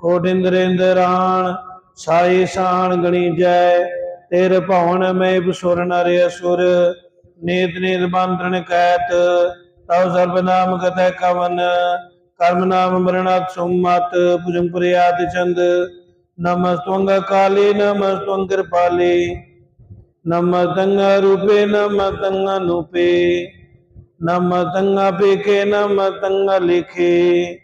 ਕੋਟ ਇੰਦਰੇਂਦਰਾਣ ਸਾਈ ਸਾਣ ਗਣੀ ਜੈ, ਤੇਰ ਭਵਨ ਮੈਂ ਬਸੁਰ ਨਰ ਅਸੁਰ ਨੀਤ ਨੀਤ ਬੰਧਨ ਕੈਤ, ਤਉ ਸਰਬ ਨਾਮ ਕਤੈ ਕਵਨ, ਕਰਮ ਨਾਮ ਮਰਣਾਤ ਸੁਮਤ ਭੁਜੰਗ ਪ੍ਰਿਆਦ ਚੰਦ, ਨਮਸਤੰਗ ਕਾਲੀ, ਨਮਸਤੰਗ ਕਿਰਪਾਲੀ ਨਮਤੰਗ ਰੂਪੇ ਨਮਤੰਗ ਅਨੂਪੇ ਨਮਤੰਗ ਪੇਕੇ ਨਮਤੰਗ ਲਿਖੇ।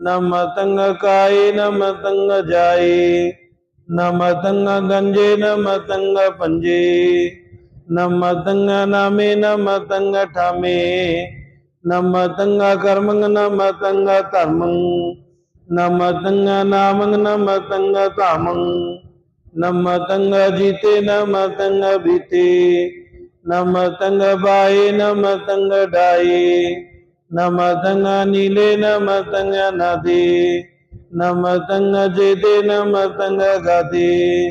न मतंग काय न मतंग जाई न मतंग गंजे न मतंग पंजे न मतंग नामे न मतंग ठामे न मतंग कर्मंग न मतंग धर्मंग न मतंग नामंग न मतंग तामंग न मतंग जीते न मतंग बीते न मतंग बाए न मतंग डाये नमदंग नीले, नमदंग नदी। नमदंग जेदे, नमदंग गदे।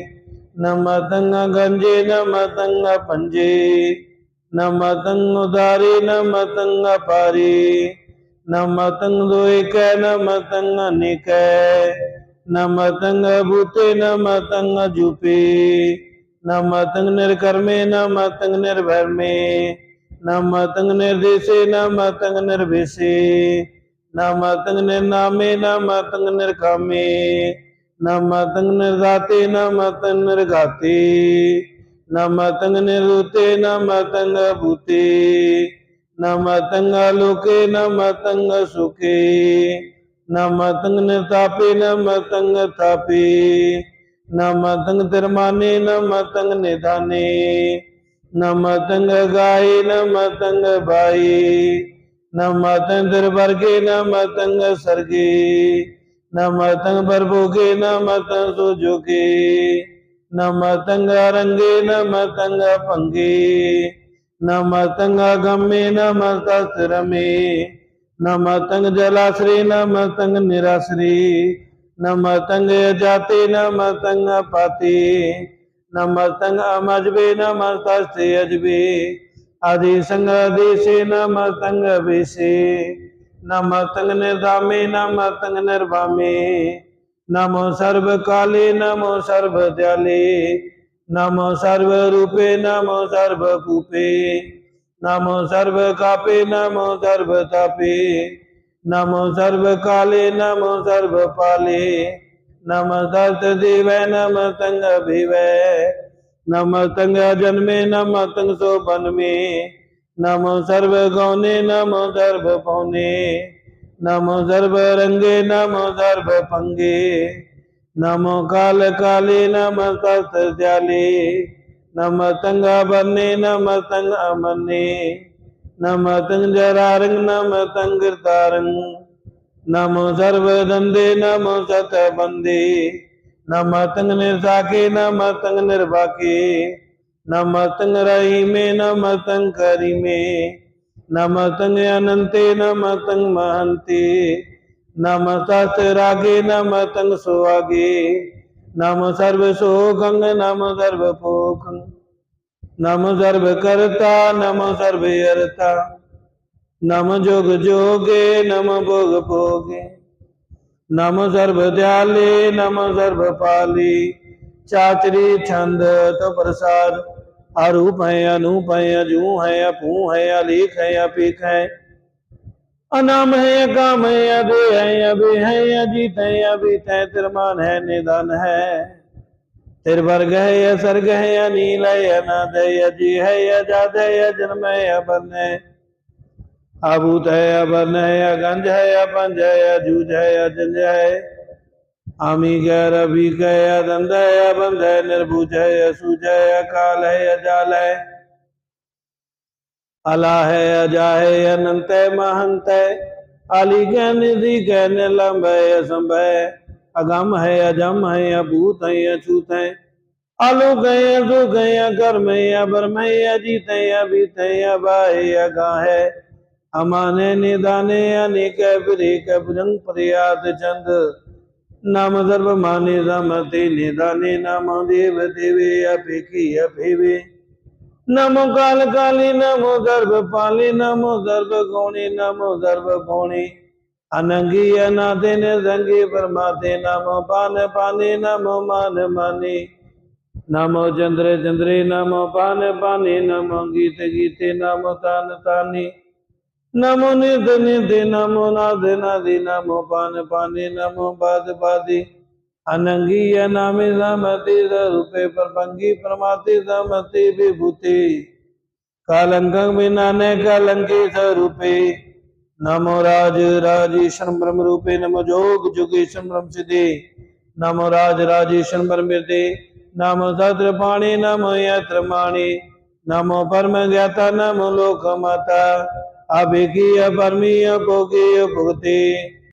नमदंग गंजे, नमदंग पंजे। नमदंग उदारे, नमदंग पारे। नमदंग दोक नमदंग निक। नमदंग भूते नमदंग जुपे। नमदंग निर्कर्मे, नमदंग निर्भर में न मतंग निर्देशे न मतंग निर्वेशे न मतंग निर्नामे न मतंग निर्कामे न मतंग निर्दाते न मतंग निर्घाते नम तंग निरूते न मतंग भूते न तंग लोके नम मतंग सुखे न मतंग निर्तापे न मतंग तापे न मतंग तिरमाने न मतंग निधाने नमतंग गाई, नमतंग बाई, नमतंग दरबार के नमतंग सरगे, नमतंग बरबो के नमतंग सोजो नमतंग रंगे नमतंग पंगे, नमतंग गमे नमस्त्र नमतंग जलाश्री, नमतंग निराश्री, नमतंग जाते नमतंग पाते नमस्तंग अमजबे नमस्ते अजबे। आदिशंग दिशी नमस्तंग अभिषे। नमस्तंग निर्धामे, नमस्तंग निर्भामे नमो सर्व काली नमो सर्व दयाली नमो सर्व रूपे नमो सर्व कूपे नमो सर्व कापे नमो सर्व तापे नमो सर्व काले नमो सर्व पाले नम दत्त दिवै नम तंग अभिवै नम तंग जन्मे नम तंग सोपन में नम सर्व गौने नम सर्व पौने नम सर्व रंगे नम सर्व पंगे नम काल काले नम शस्त्र जाले नम तंग बने नम तंग अमने नम तंग जरारंग नम तंग तारंग नमो सर्वदंदे, नमो सतबंदे। नम तंग निर्साके नम तंग निर्वाके नम तंग रही में नम तंग करी में नम तंग अनंते, नम तंग महंते। नम शास्त्रागे नम तंग सुहागे। नम सर्व सोगंग नम सर्व पोखंग नम सर्व करता नम सर्व अर्ता नम जोग जोगे, नम भोग भोगे। नम सर्व दयाले नम सर्व पाली चाचरी छंद तो प्रसाद। अरूप है, अनूप है, अजू है, अपू है, अलिख है, अपिख है। अनाम है, अकाम है अभे है अभे है, अजीत है, अभित है, तिरमान है निदान है। तिरवर्ग है, असर्ग है, अनिल है, अनाद है अजी है, अजाद है, अजन्म है अबन है। अभूत है अभन है, अगंज है, अपंज है, अजूज है, अजंज है। अमी गैर, अभी गय अभूतय है, अबंध है, निर्भुज है, असूज है, अकाल है, अजाल है। अला है, अजा है, अनंत है, महंत है। अली गह निधि गह निलंब है, असंभ है। अगम है, अजम है, अभूत है, अछूत है। आलोक है अजू है अगर है ब्रह्म है, अजीत है, अभित है अगा है हमाने निदाने अनेक ब्रेक ब्रंग प्रयात चंद। नाम सर्व माने समते निदाने, नाम देव देवे अपेखी अफेवे नमो काल काली, नमो गर्भ पाली, नमो गर्भ गौणी, नमो गर्भ गौणी अनंगी अनाथे नंगी परमाते नमो पान पाने, नमो मान माने। नमो चंद्र चंद्रे, नमो पान पाने, नमो गीत गीते, नमो तान तानी। नमो निध निधि नमो नाद नादि, नमो पान पानी, नमो बाद बादी। अनंगी अनामि समति रूपे प्रपंगी प्रमाति समति विभूति। कालंकं विनाने कलंकी स्वरूपे नमो राज राजेश्वर ब्रह्म रूपे, नमो जोग जुगेश्वर ब्रह्म सिद्धि। नमो राज राजेश्वर ब्रह्म नमो सत्र पाणी, नमो यत्र माणी। नमो परम ज्ञाता, नमो लोक माता। अभिकीय परमीय भोगीय भुगते।